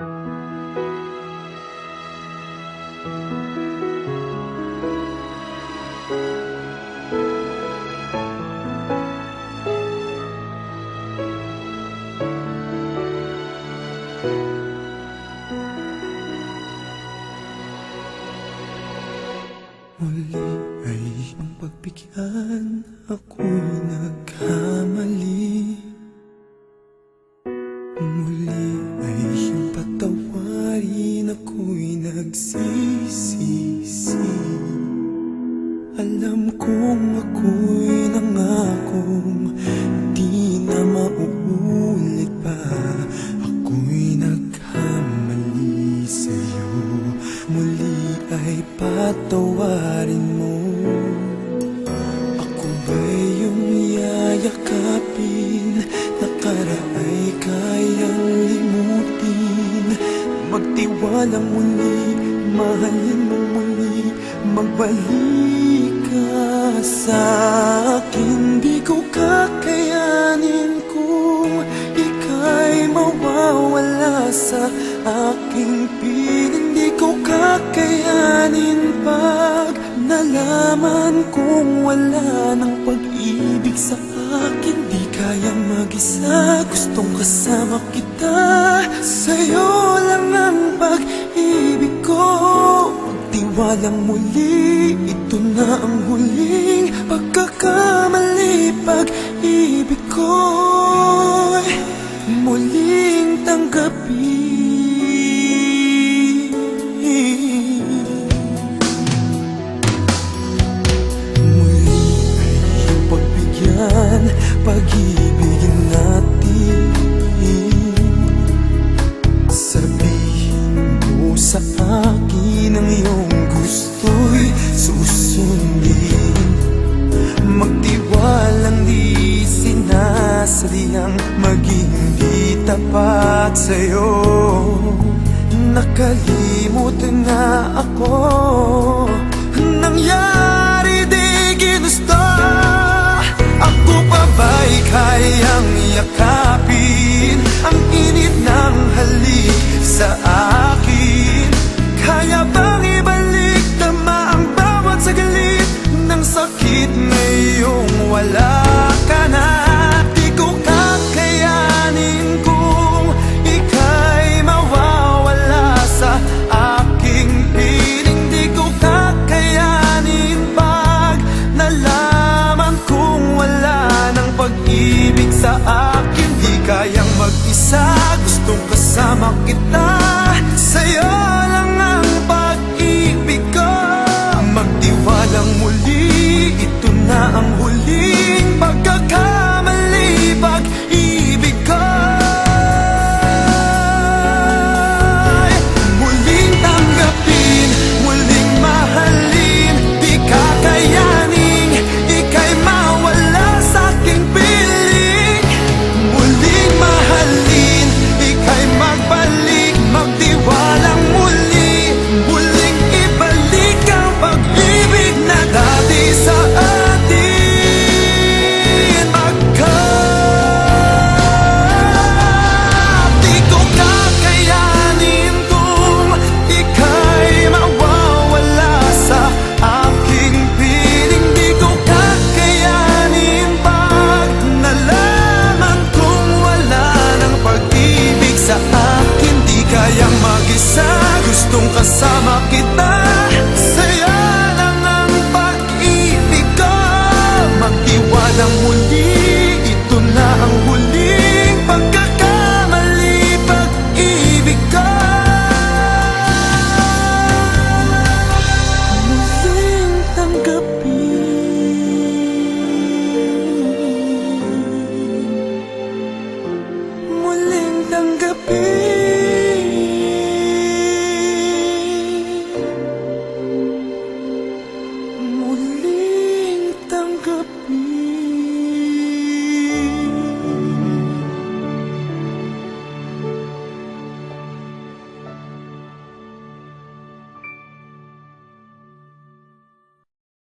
Muli ay iyong pagbigyan Ako'y nagkamali nagsisisi Alam kong ako'y nangakong Di na mauulit pa. Ako'y nagkamali sa'yo Muli ay patawarin mo. Ako ba'y iyong yayakapin? Nakaraay kayang limutin. Magtiwala muli, mahalin mo muli Magbalik ka sa akin. Di ko kakayanin kung ika'y mawawala sa aking piling. Di ko kakayanin pag nalaman kong wala ng pag-ibig sa akin. Di kayang mag-isa, gustong kasama kita Sa'yo lang Magtiwalang muli, ito na ang huling Pagkakamali, pag-ibig ko Muling tanggapin. Muli ay iyong pagbigyan Pag-ibigin tapat sa'yo. Nakalimutan na ako. Nangyari pag-ibig sa akin Di kayang mag-isa, gustong kasama kita Sa'yo